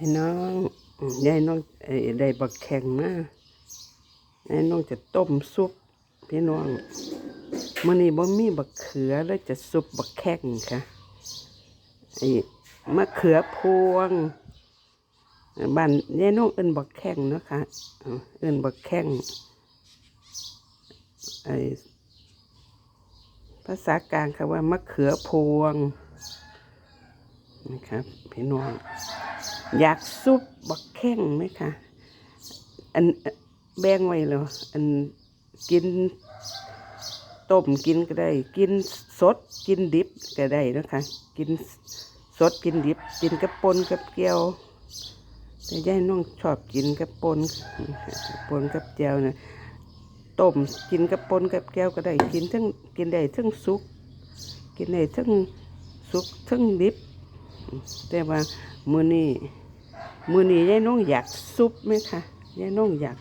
พี่น้องยายน้องเออได้บักแข็งมายายน้องจะต้มซุป พี่น้องมื้อนี้บ่มีบักเขือเลยจะซุปบักแข็งค่ะไอ้มะเขือพวงบ้านยายน้องเอิ้นบักแข็งเนาะค่ะเอาเอิ้นบักแข็งไอ้ภาษากลางค่ะว่ามะเขือพวง นะครับพี่น้องอยากซุปบักแข้งไหมคะอันแบ่งไว้แล้วอันกินต้มกินก็ได้ กินสดกินดิบก็ได้นะคะกินสดกินดิบ กินกับปนกับเกี๊ยวแต่ยายน้องชอบกินกับปนปนกับเจียวนะต้มกินกับปนกับแก้วก็ได้กินทั้งกินได้ทั้งสุก กินได้ทั้งสุกทั้งดิบ แต่ว่ามือนี้มือนี้ยายน้องอยากซุปไหมคะยายน้องอยาก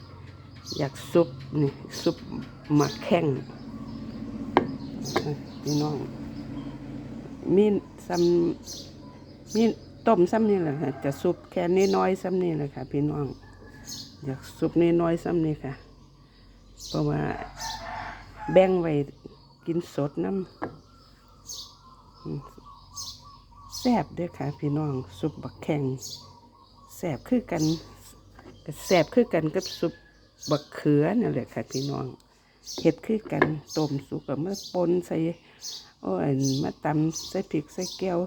อยากซุปนี่ซุปหมักแข้งพี่น้องมีซ้ำมีต้มซ้ำนี่แหละค่ะจะซุปแค่นี้น้อยซ้ำนี่แหละค่ะ พี่น้อง อยากซุปนี้น้อยซ้ำนี่ค่ะ เพราะว่าแบ่งไว้กินสดน้ำ แซบเด้อค่ะ พี่น้องซุปบักแข็งแซบคือกันแซบคือกันกับซุปบักเขือนั่นแหละค่ะ พี่น้องเห็ดคือกันต้มสุกกับมาปนใส่โอ้ยมาตำใส่พริกใส่แก้ว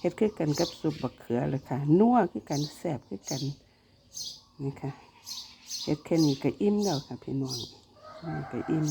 เห็ดคือกันกับซุปบักเขือเลยค่ะนัวคือกันแซบคือกันนี่ค่ะเห็ดแค่นี้ก็อิ่มแล้วค่ะ พี่น้องก็อิ่ม